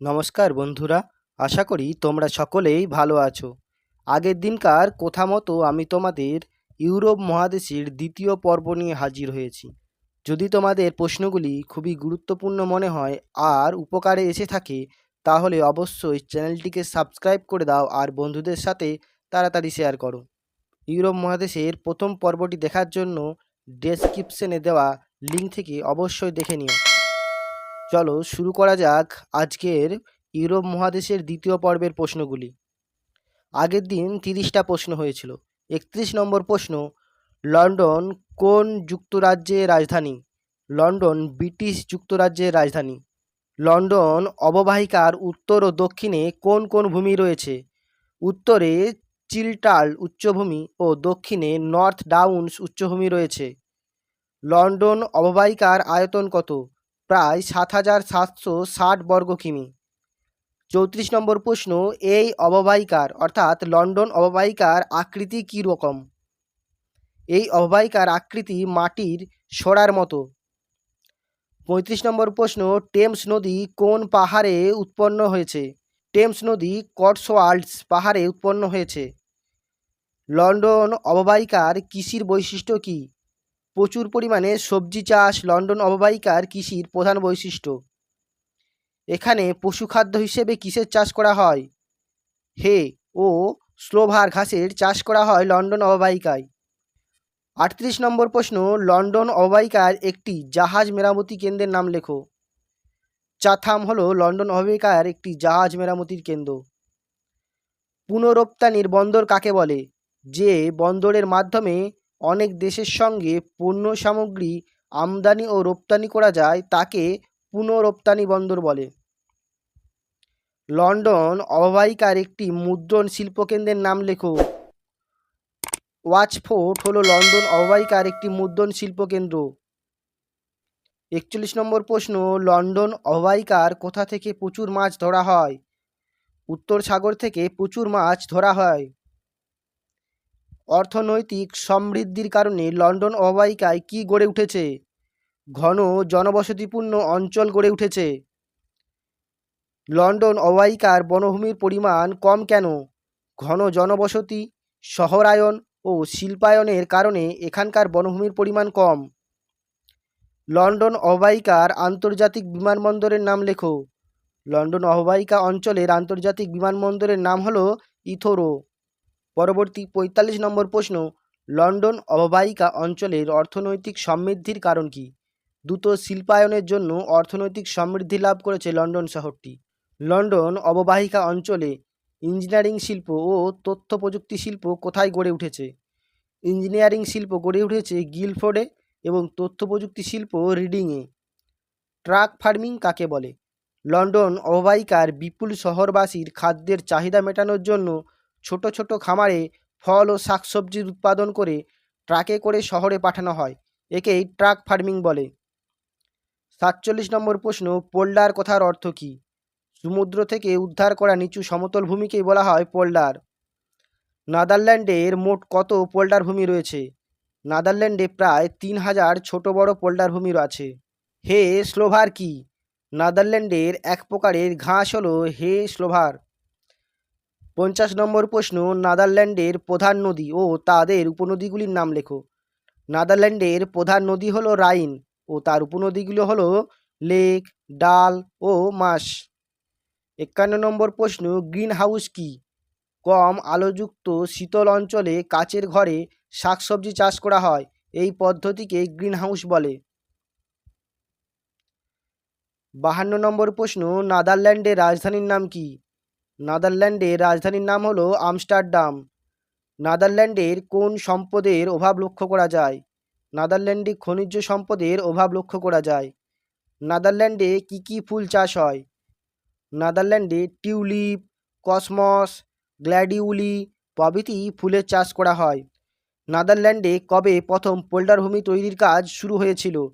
নমস্কার বন্ধুরা, আশা করি তোমরা সকলেই ভালো আছো। আগের দিনকার কথা মতো আমি তোমাদের ইউরোপ মহাদেশের দ্বিতীয় পর্ব নিয়ে হাজির হয়েছি। যদি তোমাদের প্রশ্নগুলি খুবই গুরুত্বপূর্ণ মনে হয় আর উপকারে এসে থাকে, তাহলে অবশ্যই চ্যানেলটিকে সাবস্ক্রাইব করে দাও আর বন্ধুদের সাথে তাড়াতাড়ি শেয়ার করো। ইউরোপ মহাদেশের প্রথম পর্বটি দেখার জন্য ডেসক্রিপশনে দেওয়া লিঙ্ক থেকে অবশ্যই দেখে নিও। চলো শুরু করা যাক আজকের ইউরোপ মহাদেশের দ্বিতীয় পর্বের প্রশ্নগুলি। আগের দিন তিরিশটা প্রশ্ন হয়েছিল। একত্রিশ নম্বর প্রশ্ন, লন্ডন কোন যুক্তরাজ্যের রাজধানী? লন্ডন ব্রিটিশ যুক্তরাজ্যের রাজধানী। লন্ডন অববাহিকার উত্তর ও দক্ষিণে কোন কোন ভূমি রয়েছে? উত্তরে চিলটাল উচ্চভূমি ও দক্ষিণে নর্থ ডাউনস উচ্চভূমি রয়েছে। লন্ডন অববাহিকার আয়তন কত? প্রায় সাত হাজার সাতশো ষাট বর্গ কিমি। চৌত্রিশ নম্বর প্রশ্ন, এই অববাহিকার, অর্থাৎ লন্ডন অববাহিকার আকৃতি কী রকম? এই অববাহিকার আকৃতি মাটির সরার মতো। পঁয়ত্রিশ নম্বর প্রশ্ন, টেমস নদী কোন পাহাড়ে উৎপন্ন হয়েছে? টেমস নদী কটসওয়াল্ডস পাহাড়ে উৎপন্ন হয়েছে। লন্ডন অববাহিকার কৃষির বৈশিষ্ট্য কী? প্রচুর পরিমাণে সবজি চাষ লন্ডন অববাহিকার কৃষির প্রধান বৈশিষ্ট্য। এখানে পশুখাদ্য হিসেবে কিসের চাষ করা হয়? হে ও স্লোভার ঘাসের চাষ করা হয় লন্ডন অববাহিকায়। আটত্রিশ নম্বর প্রশ্ন, লন্ডন অববাহিকার একটি জাহাজ মেরামতি কেন্দ্রের নাম লেখো। চাথাম হলো লন্ডন অববাহিকার একটি জাহাজ মেরামতির কেন্দ্র। পুনরপ্তানির বন্দর কাকে বলে? যে বন্দরের মাধ্যমে অনেক দেশের সঙ্গে পণ্য সামগ্রী আমদানি ও রপ্তানি করা যায়, তাকে পুনঃরপ্তানি বন্দর বলে। লন্ডন অববাহিকার একটি মুদ্রণ শিল্পকেন্দ্রের নাম লেখো। ওয়াচফোর্ট হলো লন্ডন অববাহিকার একটি মুদ্রণ শিল্পকেন্দ্র। একচল্লিশ নম্বর প্রশ্ন, লন্ডন অববাহিকার কোথা থেকে প্রচুর মাছ ধরা হয়? উত্তর সাগর থেকে প্রচুর মাছ ধরা হয়। অর্থনৈতিক সমৃদ্ধির কারণে লন্ডন অববাহিকায় কি গড়ে উঠেছে? ঘন জনবসতিপূর্ণ অঞ্চল গড়ে উঠেছে। লন্ডন অববাহিকার বনভূমির পরিমাণ কম কেন? ঘন জনবসতি, শহরায়ন ও শিল্পায়নের কারণে এখানকার বনভূমির পরিমাণ কম। লন্ডন অববাহিকার আন্তর্জাতিক বিমানবন্দরের নাম লেখো। লন্ডন অববাহিকা অঞ্চলের আন্তর্জাতিক বিমানবন্দরের নাম হলো ইথোরো। পরবর্তী পঁয়তাল্লিশ নম্বর প্রশ্ন, লন্ডন অববাহিকা অঞ্চলের অর্থনৈতিক সমৃদ্ধির কারণ কি? দ্রুত শিল্পায়নের জন্য অর্থনৈতিক সমৃদ্ধি লাভ করেছে লন্ডন শহরটি। লন্ডন অববাহিকা অঞ্চলে ইঞ্জিনিয়ারিং শিল্প ও তথ্য প্রযুক্তি শিল্প কোথায় গড়ে উঠেছে? ইঞ্জিনিয়ারিং শিল্প গড়ে উঠেছে গিলফোর্ডে এবং তথ্য প্রযুক্তি শিল্প রিডিংয়ে। ট্রাক ফার্মিং কাকে বলে? লন্ডন অববাহিকার বিপুল শহরবাসীর খাদ্যের চাহিদা মেটানোর জন্য ছোট ছোট খামারে ফল ও শাকসবজির উৎপাদন করে ট্রাকে করে শহরে পাঠানো হয়। একেই ট্রাক ফার্মিং বলে। সাতচল্লিশ নম্বর প্রশ্ন, পোল্ডার কথার অর্থ কী? সমুদ্র থেকে উদ্ধার করা নিচু সমতল ভূমিকেই বলা হয় পোল্ডার। নেদারল্যান্ডের মোট কত পোল্ডার ভূমি রয়েছে? নেদারল্যান্ডে প্রায় তিন হাজার ছোট বড় পোল্ডার ভূমি আছে। হে, স্লোভার কি? নেদারল্যান্ডের এক প্রকারের ঘাস হলো হে, স্লোভার। পঞ্চাশ নম্বর প্রশ্ন, নাদারল্যান্ডের প্রধান নদী ও তাদের উপনদীগুলির নাম লেখো। নাদারল্যান্ডের প্রধান নদী হলো রাইন ও তার উপনদীগুলো হলো লেক, ডাল ও মাস একান্ন নম্বর প্রশ্ন গ্রিন হাউস কি? কম আলোযুক্ত শীতল অঞ্চলে কাচের ঘরে শাকসবজি চাষ করা হয়, এই পদ্ধতিকে গ্রিন হাউস বলে। বাহান্ন নম্বর প্রশ্ন, নাদারল্যান্ডের রাজধানীর নাম কি? নেদারল্যান্ডের রাজধানীর নাম হলো আমস্টারডাম। নেদারল্যান্ডের কোন সম্পদের অভাব লক্ষ্য করা যায়? নেদারল্যান্ডে খনিজ সম্পদের অভাব লক্ষ্য করা যায়। নেদারল্যান্ডে কী কী ফুল চাষ হয়? নেদারল্যান্ডে টিউলিপ, কসমস, গ্ল্যাডিউলি প্রভৃতি ফুলের চাষ করা হয়। নেদারল্যান্ডে কবে প্রথম পোল্ডার ভূমি তৈরির কাজ শুরু হয়েছিল?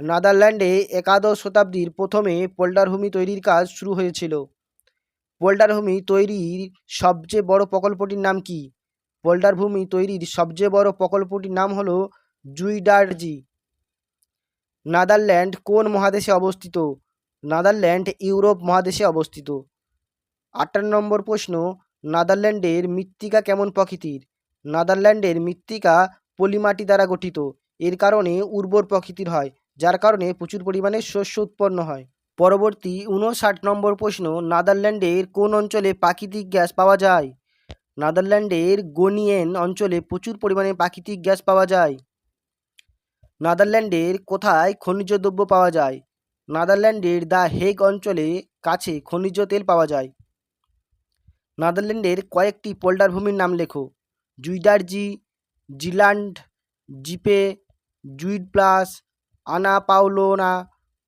নেদারল্যান্ডে একাদশ শতাব্দীর প্রথমে পোল্ডার ভূমি তৈরির কাজ শুরু হয়েছিল। পোল্ডার ভূমি তৈরির সবচেয়ে বড় প্রকল্পটির নাম কি? পোল্ডার ভূমি তৈরির সবচেয়ে বড় প্রকল্পটির নাম হলো জুইডার্জি। নাদারল্যান্ড কোন মহাদেশে অবস্থিত? নাদারল্যান্ড, ইউরোপ মহাদেশে অবস্থিত। আটান্ন নম্বর প্রশ্ন, নাদারল্যান্ডের মৃত্তিকা কেমন প্রকৃতির? নাদারল্যান্ডের মৃত্তিকা পলিমাটি দ্বারা গঠিত। এর কারণে উর্বর প্রকৃতির হয়, যার কারণে প্রচুর পরিমাণে শস্য উৎপন্ন হয়। পরবর্তী উনষাট নম্বর প্রশ্ন, নাদারল্যান্ডের কোন অঞ্চলে প্রাকৃতিক গ্যাস পাওয়া যায়? নাদারল্যান্ডের গোনিয়েন অঞ্চলে প্রচুর পরিমাণে প্রাকৃতিক গ্যাস পাওয়া যায়। নাদারল্যান্ডের কোথায় খনিজ দ্রব্য পাওয়া যায়? নাদারল্যান্ডের দ্য হেগ অঞ্চলে কাছে খনিজ তেল পাওয়া যায়। নাদারল্যান্ডের কয়েকটি পোল্ডার ভূমির নাম লেখো। জুইডারজি জিল্যান্ড জিপে, জুইড প্লাস, আনা পাওলোনা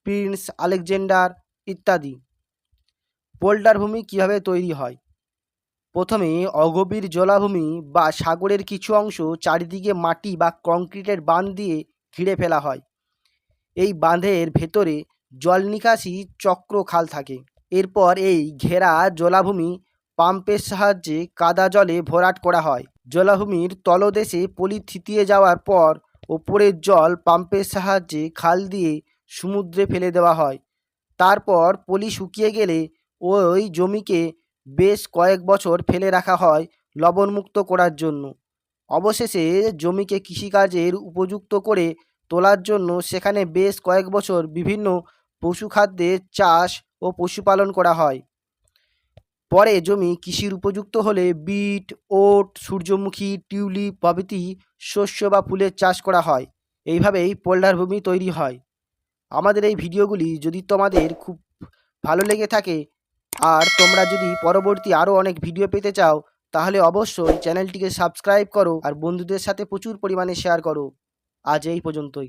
প্রিন্স আলেকজেন্ডার ইত্যাদি। পোল্ডার ভূমি কীভাবে তৈরি হয়? প্রথমে অগভীর জলাভূমি বা সাগরের কিছু অংশ চারিদিকে মাটি বা কংক্রিটের বাঁধ দিয়ে ঘিরে ফেলা হয়। এই বাঁধের ভেতরে জল নিকাশি চক্র খাল থাকে। এরপর এই ঘেরা জলাভূমি পাম্পের সাহায্যে কাদা জলে ভরাট করা হয়। জলাভূমির তলদেশে পলি থিতিয়ে যাওয়ার পর ওপরের জল পাম্পের সাহায্যে খাল দিয়ে সমুদ্রে ফেলে দেওয়া হয়। তারপর পলি শুকিয়ে গেলে ওই জমিকে বেশ কয়েক বছর ফেলে রাখা হয় লবণমুক্ত করার জন্য। অবশেষে জমিকে কৃষিকাজের উপযুক্ত করে তোলার জন্য সেখানে বেশ কয়েক বছর বিভিন্ন পশুখাদ্যের চাষ ও পশুপালন করা হয়। পরে জমি কৃষির উপযুক্ত হলে বিট, ওট, সূর্যমুখী, টিউলিপ প্রভৃতি শস্য বা ফুলের চাষ করা হয়। এইভাবেই পোল্ডার ভূমি তৈরি হয়। আমাদের এই ভিডিওগুলি যদি তোমাদের খুব ভালো লেগে থাকে আর তোমরা যদি পরবর্তী আরও অনেক ভিডিও পেতে চাও, তাহলে অবশ্যই চ্যানেলটিকে সাবস্ক্রাইব করো আর বন্ধুদের সাথে প্রচুর পরিমাণে শেয়ার করো। আজ এই পর্যন্তই।